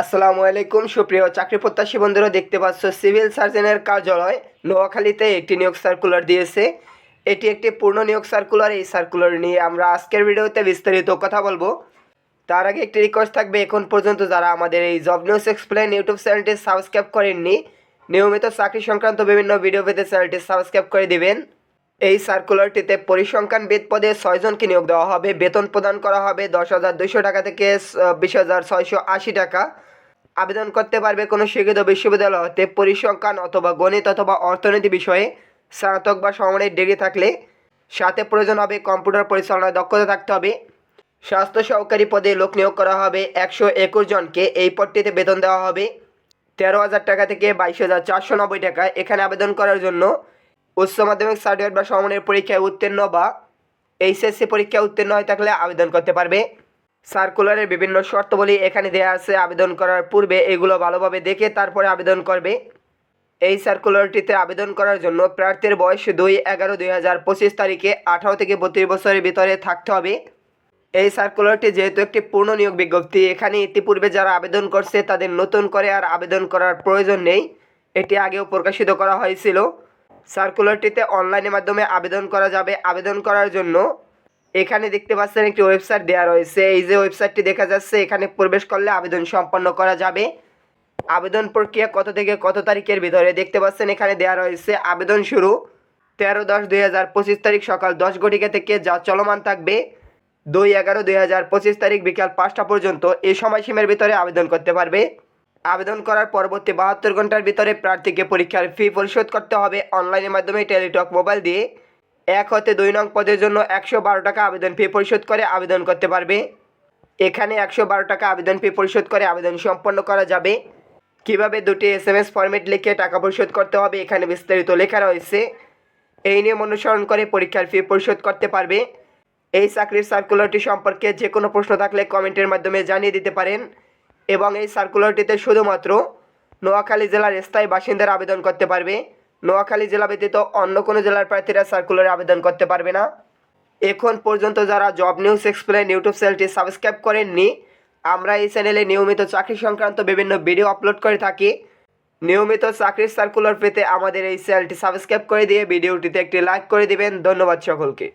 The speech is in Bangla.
আসসালামু আলাইকুম, সুপ্রিয় চাকরি প্রত্যাশী বন্ধুরা, দেখতে পাচ্ছ সিভিল সার্জনের কার্যালয় নোয়াখালীতে একটি নিয়োগ সার্কুলার দিয়েছে। এটি একটি পূর্ণ নিয়োগ সার্কুলার এই সার্কুলার নিয়ে আমরা আজকের ভিডিওতে বিস্তারিত কথা বলব। তার আগে একটি রিকোয়েস্ট থাকবে, এখন পর্যন্ত যারা আমাদের এই জব নিউজ এক্সপ্লেন ইউটিউব চ্যানেলটি সাবস্ক্রাইব করেননি, নিয়মিত চাকরি সংক্রান্ত বিভিন্ন ভিডিও পেতে চ্যানেলটি সাবস্ক্রাইব করে দিবেন। এই সার্কুলারটিতে পরিসংখ্যান বেদ পদে ছয়জনকে নিয়োগ দেওয়া হবে। বেতন প্রদান করা হবে দশ হাজার দুইশো টাকা থেকে বিশ হাজার ছয়শো আশি টাকা। আবেদন করতে পারবে কোনো শিক্ষিত বিশ্ববিদ্যালয় হতে পরিসংখ্যান অথবা গণিত অথবা অর্থনীতি বিষয়ে, স্নাতক বা সমানের ডিগ্রি থাকলে। সাথে প্রয়োজন হবে কম্পিউটার পরিচালনায় দক্ষতা থাকতে হবে। স্বাস্থ্য সহকারী পদে লোক নিয়োগ করা হবে একশো একুশ জনকে। এই পদটিতে বেতন দেওয়া হবে তেরো হাজার টাকা থেকে বাইশ হাজার চারশো নব্বই টাকা। এখানে আবেদন করার জন্য উচ্চ মাধ্যমিক সার্টিফিকেট বা সমানের পরীক্ষায় উত্তীর্ণ বা এইচএসসি পরীক্ষায় উত্তীর্ণ হয়ে থাকলে আবেদন করতে পারবে। সার্কুলারের বিভিন্ন শর্তাবলী এখানে দেওয়া আছে। আবেদন করার পূর্বে এগুলো ভালোভাবে দেখে তারপরে আবেদন করবে। এই সার্কুলারটিতে আবেদন করার জন্য প্রার্থীর বয়স দুই এগারো দুই হাজার পঁচিশ তারিখে আঠারো থেকে বত্রিশ বছরের ভিতরে থাকতে হবে। এই সার্কুলারটি যেহেতু একটি পূর্ণ নিয়োগ বিজ্ঞপ্তি, এখানে ইতিপূর্বে যারা আবেদন করছে তাদের নতুন করে আর আবেদন করার প্রয়োজন নেই। এটি আগেও প্রকাশিত করা হয়েছিল। সার্কুলারটিতে অনলাইনের মাধ্যমে আবেদন করা যাবে। আবেদন করার জন্য এখানে দেখতে পাচ্ছেন একটি ওয়েবসাইট দেওয়া রয়েছে। এই যে ওয়েবসাইটটি দেখা যাচ্ছে, এখানে প্রবেশ করলে আবেদন সম্পন্ন করা যাবে। আবেদন প্রক্রিয়া কত থেকে কত তারিখের ভিতরে দেখতে পাচ্ছেন, এখানে দেওয়া রয়েছে আবেদন শুরু তেরো দশ দুই হাজার পঁচিশ তারিখ সকাল দশ ঘটিকা থেকে যা চলমান থাকবে দুই এগারো দুই হাজার পঁচিশ তারিখ বিকাল পাঁচটা পর্যন্ত। এই সময়সীমার ভিতরে আবেদন করতে পারবে। আবেদন করার পরবর্তী বাহাত্তর ঘণ্টার ভিতরে প্রার্থীকে পরীক্ষার ফি পরিশোধ করতে হবে। অনলাইনের মাধ্যমে টেলিটক মোবাইল দিয়ে এক হতে দুই নং পদের জন্য একশো বারো টাকা আবেদন ফি পরিশোধ করে আবেদন করতে পারবে। এখানে একশো বারো টাকা আবেদন ফি পরিশোধ করে আবেদন সম্পন্ন করা যাবে। কীভাবে দুটি এস এম এস ফরম্যাট লিখে টাকা পরিশোধ করতে হবে এখানে বিস্তারিত লেখা রয়েছে। এই নিয়ম অনুসরণ করে পরীক্ষার ফি পরিশোধ করতে পারবে। এই চাকরির সার্কুলারটি সম্পর্কে যে কোনো প্রশ্ন থাকলে কমেন্টের মাধ্যমে জানিয়ে দিতে পারেন। এবং এই সার্কুলারটিতে শুধুমাত্র নোয়াখালী জেলার স্থায়ী বাসিন্দারা আবেদন করতে পারবে। নোয়াখালী জেলা ব্যতীত অন্য কোনো জেলার প্রার্থীরা সার্কুলারে আবেদন করতে পারবে না। এখন পর্যন্ত যারা জব নিউজ এক্সপ্লেন ইউটিউব চ্যানেলটি সাবস্ক্রাইব করেননি, আমরা এই চ্যানেলে নিয়মিত চাকরি সংক্রান্ত বিভিন্ন ভিডিও আপলোড করে থাকি। নিয়মিত চাকরির সার্কুলার পেতে আমাদের এই চ্যানেলটি সাবস্ক্রাইব করে দিয়ে ভিডিওটিতে একটি লাইক করে দিবেন। ধন্যবাদ সকলকে।